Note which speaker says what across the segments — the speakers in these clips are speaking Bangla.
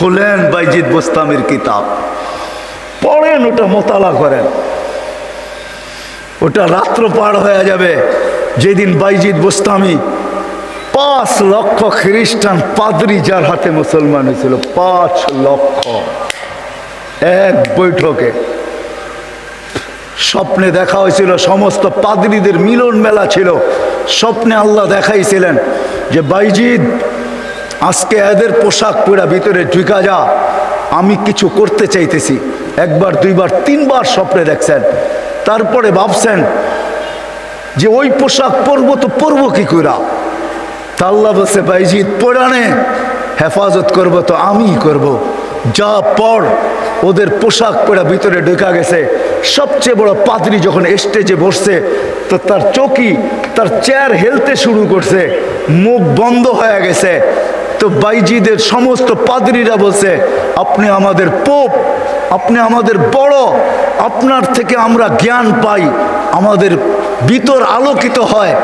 Speaker 1: খুলেন বাইজিদ বোস্তামির কিতাব। পড়েন, ওটা মোতালা করেন। ওটা রাত্র পার হয়ে যাবে। যেদিন বাইজিদ বোস্তামি পাঁচ লক্ষ খ্রিস্টান পাদরি যার হাতে মুসলমান হয়েছিল, পাঁচ লক্ষ। এক বৈঠকে স্বপ্নে দেখা হয়েছিল, সমস্ত পাদরিদের মিলন মেলা ছিল। স্বপ্নে আল্লাহ দেখাইছিলেন যে বাইজিদ আজকে এদের পোশাক পুরা ভিতরে ঢুকা যা। আমি কিছু করতে চাইতেছি। একবার, দুইবার, তিনবার স্বপ্নে দেখছেন। তারপরে ভাবছেন যে ওই পোশাক পরবো তো পরবো কি কইরা? তাল্লা বলছে বাইজিৎ পরাণে হেফাজত করব তো আমিই করব। যা পর ওদের পোশাক পরা ভিতরে ঢুকা গেছে, সবচেয়ে বড় পাদরি যখন স্টেজে বসছে, তো তার চকি তার চেয়ার হেলতে শুরু করছে। মুখ বন্ধ হয়ে গেছে। তো বাইজিদের সমস্ত পাদরিরা বলছে, আপনি আমাদের পোপ, আপনি আমাদের বড়, আপনার থেকে আমরা জ্ঞান পাই, আমাদের ভিতর আলোকিত হয়,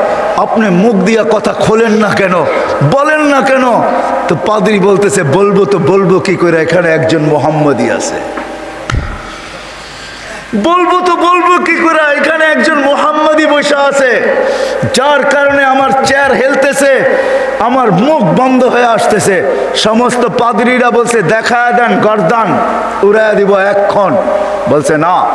Speaker 1: আপনি মুখ দিয়া কথা খোলেন না কেন, বলেন না কেন? তো পাদরি বলতেছে, বলব তো বলব কি করে, এখানে একজন মোহাম্মদী আছে। বলব তো বলব কি করে, এখানে একজন মোহাম্মদী বসে আছে, যার কারণে আমার চেয়ার হেলতেছে। আমার মুখ বন্ধ হয়ে আসতেছে। সমস্ত পাদরিরা বলছে, দেখা দেন, গরদান উড়ায় দিব এক্ষণ। বলছে, না।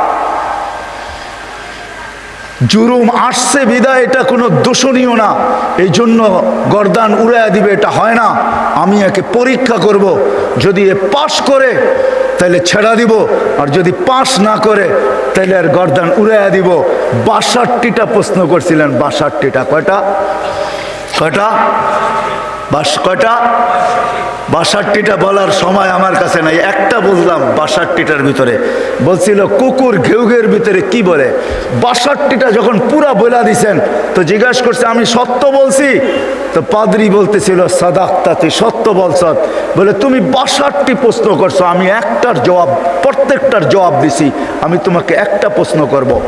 Speaker 1: জুরুম আসছে, বিদায়, এটা কোনো দোষণীয় না। এই জন্য গরদান উড়াইয়া দিবে, এটা হয় না। আমি একে পরীক্ষা করব। যদি এ পাশ করে, তাহলে ছেড়া দিব। আর যদি পাস না করে, তাহলে আর গরদান উড়াইয়া দিব। বাষট্টিটা প্রশ্ন করছিলেন, বাষট্টিটা কয়টা? কয়টা? বাস কয়টা? বাষট্টিটা বলার সময় আমার কাছে নাই। একটা বুঝলাম বাষট্টিটার ভিতরে। বলছিল, কুকুর ঘেউঘের ভিতরে কি বলে? বাষট্টিটা যখন পুরা বলা দিছেন, তো জিজ্ঞাসা করছে, আমি সত্য বলছি? তো পাদরি বলতেছিল, সাদাক্তা, তুই সত্য বলছ। বলে, তুমি বাষট্টি প্রশ্ন করছ, আমি একটার জবাব, প্রত্যেকটার জবাব দিছি, আমি তোমাকে একটা প্রশ্ন করব।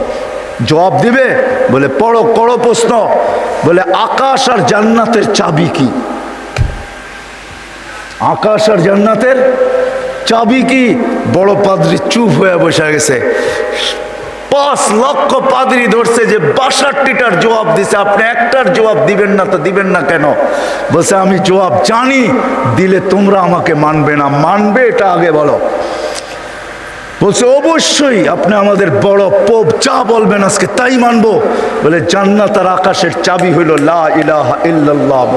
Speaker 1: জবাব দিবে? বলে, পড়ো করো প্রশ্ন। বলে, আকাশ আর জান্নাতের চাবি কি? আকাশ আর জান্নাতের চাবি কি? বড় পাদ্রি চুপ হয়ে বসে গেছে। পাঁচ লক্ষ পাদ্রি ধরছে যে, বাষট্টিটার জবাব দিছে। আপনি একটার জবাব দিবেন না তো দিবেন না কেন? বলছে, আমি জবাব জানি, দিলে তোমরা আমাকে মানবে না। মানবে এটা আগে বলো। বলছে, অবশ্যই আপনি আমাদের বড় পোপ, যা বলবেন আজকে তাই মানবো। বলে জান্নাত আর আকাশের চাবি হইল, লা ইলাহা ইল্লাল্লাহ